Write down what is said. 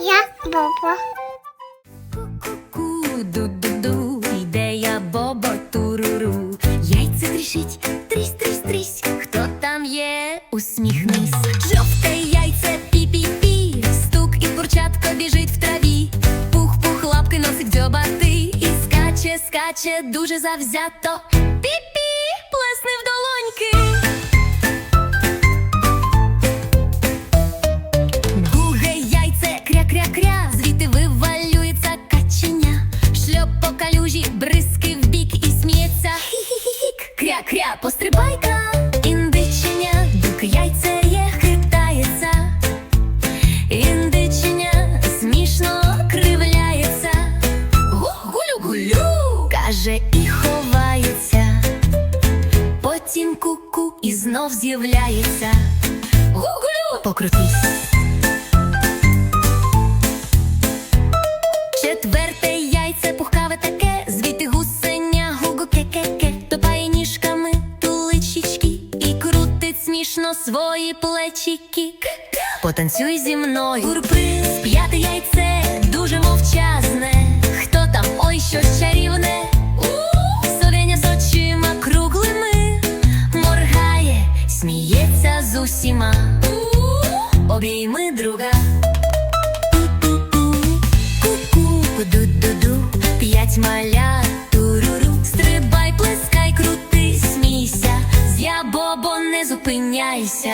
Я Бобо. Ку, ду-ду-ду, іде бобо туруру. Яйце трішить, трісь, трісь, трісь. Хто там є? Усміхнись. Жовте яйце, пі-пі-пі. Стук і курчатко біжить в траві. Пух-пух лапки носить дзьобати. І скаче, скаче дуже завзято. Пі-пі, Кря-кря, пострибайка, індиченя, дук яйце є, хитається. Індиченя смішно кривляється. Гулю-гулю, каже і ховається. Потім ку-ку і знов з'являється. Гуглю, покрутись. Крутить свої плечики. Потанцюй зі мною, Сюрприз. П'яте яйце дуже мовчазне. Хто там? Ой, що чарівне? Совеня з очима круглими моргає, сміється з усіма. Обійми друга. Ку-ку, ду-ду-ду, п'ять маля, зупиняйся.